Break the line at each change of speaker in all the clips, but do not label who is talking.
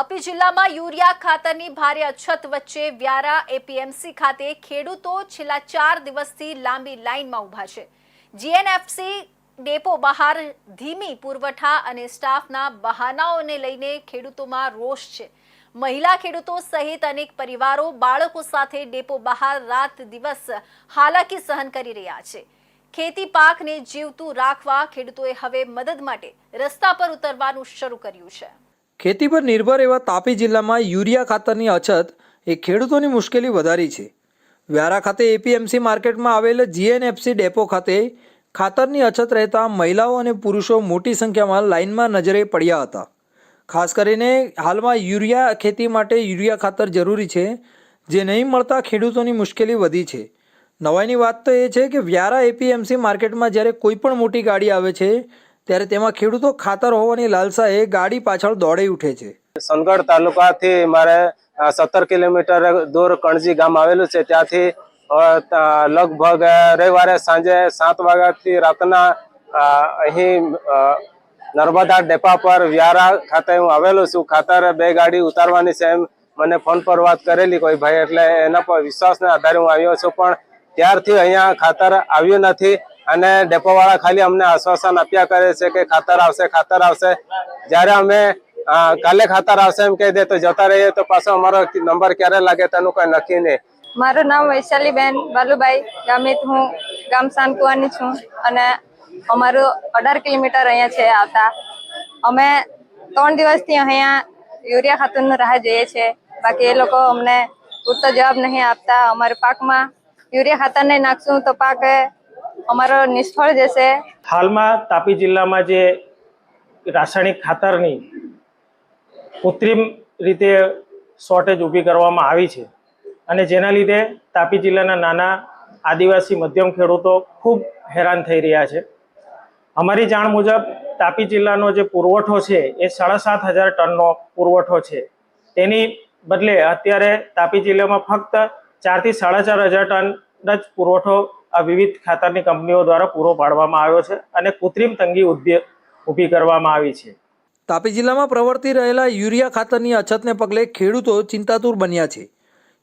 તાપી જિલ્લામાં યુરિયા ખાતરની ભારે અછત વચ્ચે વ્યારા એપીએમસી ખાતે ખેડૂતો છેલ્લા ચાર દિવસથી લાંબી લાઇનમાં ઊભા છે. જીએનએફસી ડેપો બહાર ધીમી પુરવઠા અને સ્ટાફના બહાનાઓને લઈને ખેડૂતોમાં રોષ છે. મહિલા ખેડૂતો સહિત અનેક પરિવારો બાળકો સાથે ડેપો બહાર રાત દિવસ હાલાકી સહન કરી રહ્યા છે. ખેતી પાકને જીવતું રાખવા ખેડૂતોએ હવે મદદ માટે રસ્તા પર ઉતરવાનું શરૂ કર્યું છે.
ખેતી પર નિર્ભર એવા તાપી જિલ્લામાં યુરિયા ખાતરની અછત એ ખેડૂતોની મુશ્કેલી વધારી છે. વ્યારા ખાતે એપીએમસી માર્કેટમાં આવેલ જીએનએફસી ડેપો ખાતે ખાતરની અછત રહેતા મહિલાઓ અને પુરુષો મોટી સંખ્યામાં લાઇનમાં નજરે પડ્યા હતા. ખાસ કરીને હાલમાં યુરિયા ખેતી માટે યુરિયા ખાતર જરૂરી છે, જે નહીં મળતા ખેડૂતોની મુશ્કેલી વધી છે. નવાઈની વાત તો એ છે કે વ્યારા એપીએમસી માર્કેટમાં જ્યારે કોઈ પણ મોટી ગાડી આવે છે ત્યારે તેમાં ખેડૂતો ખાતર હોવાની લાલસાએ ગાડી પાછળ દોડી ઉઠે છે.
સોનગઢ તાલુકાથી મારે સત્તર કિલોમીટર દૂર કણજી ગામ આવેલું છે. ત્યાંથી લગભગ રવિવારે સાંજે સાત વાગ્યાથી રાતના અહીં નર્મદા ડેપા પર વ્યારા ખાતે હું આવેલો છું. ખાતર બે ગાડી ઉતારવાની છે એમ મને ફોન પર વાત કરેલી કોઈ ભાઈ, એટલે એના પર વિશ્વાસના આધારે હું આવ્યો છું. પણ ત્યારથી અહીંયા ખાતર આવ્યું નથી. અને ડેપોવાળા ખાલી અમને આશ્વાસન આપ્યા કરે છે કે ખાતર આવશે ખાતર આવશે. જ્યારે અમે કાલે ખાતર આવશે એમ કહી દે તો જતા રહીએ તો પાછો અમારો નંબર ક્યારે લાગે તેનું કઈ નક્કી નહીં.
મારું નામ વૈશાલીબેન બાલુભાઈ, ગામિત હું, ગામ સાનકુવાની છું અને અમારું અઢાર કિલોમીટર અહીંયા છે આવતા. અમે ત્રણ દિવસથી અહીંયા યુરિયા ખાતરનું રાહ જોઈએ છે. બાકી એ લોકો અમને પૂરતો જવાબ નહીં આપતા. અમારા પાકમાં યુરિયા ખાતર નહીં નાખશું તો પાક અમારો નિષ્ફળ જશે.
હાલમાં તાપી જિલ્લામાં જે રાસાયણિક ખાતરની કૃત્રિમ રીતે શોર્ટેજ ઊભી કરવામાં આવી છે અને જેના લીધે તાપી જિલ્લાના નાના આદિવાસી મધ્યમ ખેડૂતો ખૂબ હેરાન થઈ રહ્યા છે. અમારી જાણ મુજબ તાપી જિલ્લાનો જે પુરવઠો છે એ સાડા સાત હજાર ટનનો પુરવઠો છે. તેની બદલે અત્યારે તાપી જિલ્લામાં ફક્ત ચારથી સાડા ચાર હજાર ટન જ પુરવઠો આ વિવિધ ખાતરની કંપનીઓ દ્વારા પૂરો પાડવામાં આવ્યો છે અને કૃત્રિમ તંગી ઉદ્યોગ ઊભી કરવામાં આવી છે.
તાપી જિલ્લામાં પ્રવર્તી રહેલા યુરિયા ખાતરની અછતને પગલે ખેડૂતો ચિંતાતુર બન્યા છે.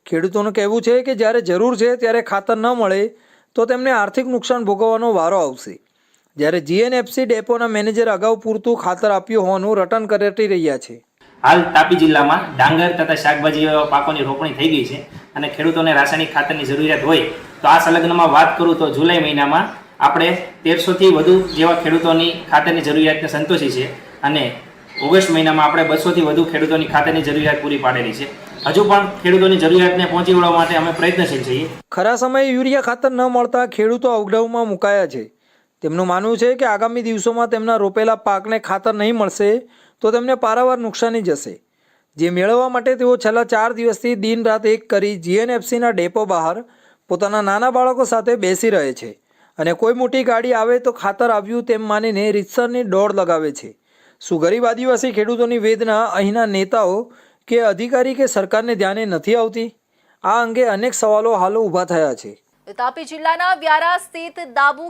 ખેડૂતોનું કહેવું છે કે જ્યારે જરૂર છે ત્યારે ખાતર ન મળે તો તેમને આર્થિક નુકસાન ભોગવવાનો વારો આવશે. જ્યારે જીએનએફસી ડેપોના મેનેજર અગાઉ પૂરતું ખાતર આપ્યું હોવાનું રટન કરેટી રહ્યા છે.
હાલ તાપી જિલ્લામાં ડાંગર તથા શાકભાજી પાકોની રોપણી થઈ ગઈ છે અને ખેડૂતોને રાસાયણિક ખાતરની જરૂરિયાત હોય તો આ સંલગ્નમાં વાત કરું તો જુલાઈ મહિનામાં આપણે તેરસોથી વધુ જેવા ખેડૂતોની ખાતરની જરૂરિયાતને સંતોષી છે અને ઓગસ્ટ મહિનામાં આપણે બસોથી વધુ ખેડૂતોની ખાતરની જરૂરિયાત પૂરી પાડેલી છે. હજુ પણ ખેડૂતોની જરૂરિયાતને પહોંચી વળવા માટે અમે પ્રયત્નશીલ છીએ.
ખરા સમયે યુરિયા ખાતર ન મળતા ખેડૂતો અવઢવમાં મુકાયા છે. તેમનું માનવું છે કે આગામી દિવસોમાં તેમના રોપેલા પાકને ખાતર નહીં મળશે તો તેમને પારાવાર નુકસાની જશે. જે મેળવવા માટે તેઓ છેલ્લા ચાર દિવસથી દિન રાત એક કરી જીએનએફસીના ડેપો બહાર પોતાના નાના બાળકો સાથે બેસી રહે છે અને કોઈ મોટી ગાડી આવે તો ખાતર આવ્યું તેમ માનીને રીતસરની દોડ લગાવે છે. શું ગરીબ આદિવાસી ખેડૂતોની વેદના અહીંના નેતાઓ કે અધિકારી કે સરકારને ધ્યાને નથી આવતી? આ અંગે અનેક સવાલો હાલો ઊભા થયા છે.
તાપી જિલ્લાના વ્યારા સ્થિત દાબુ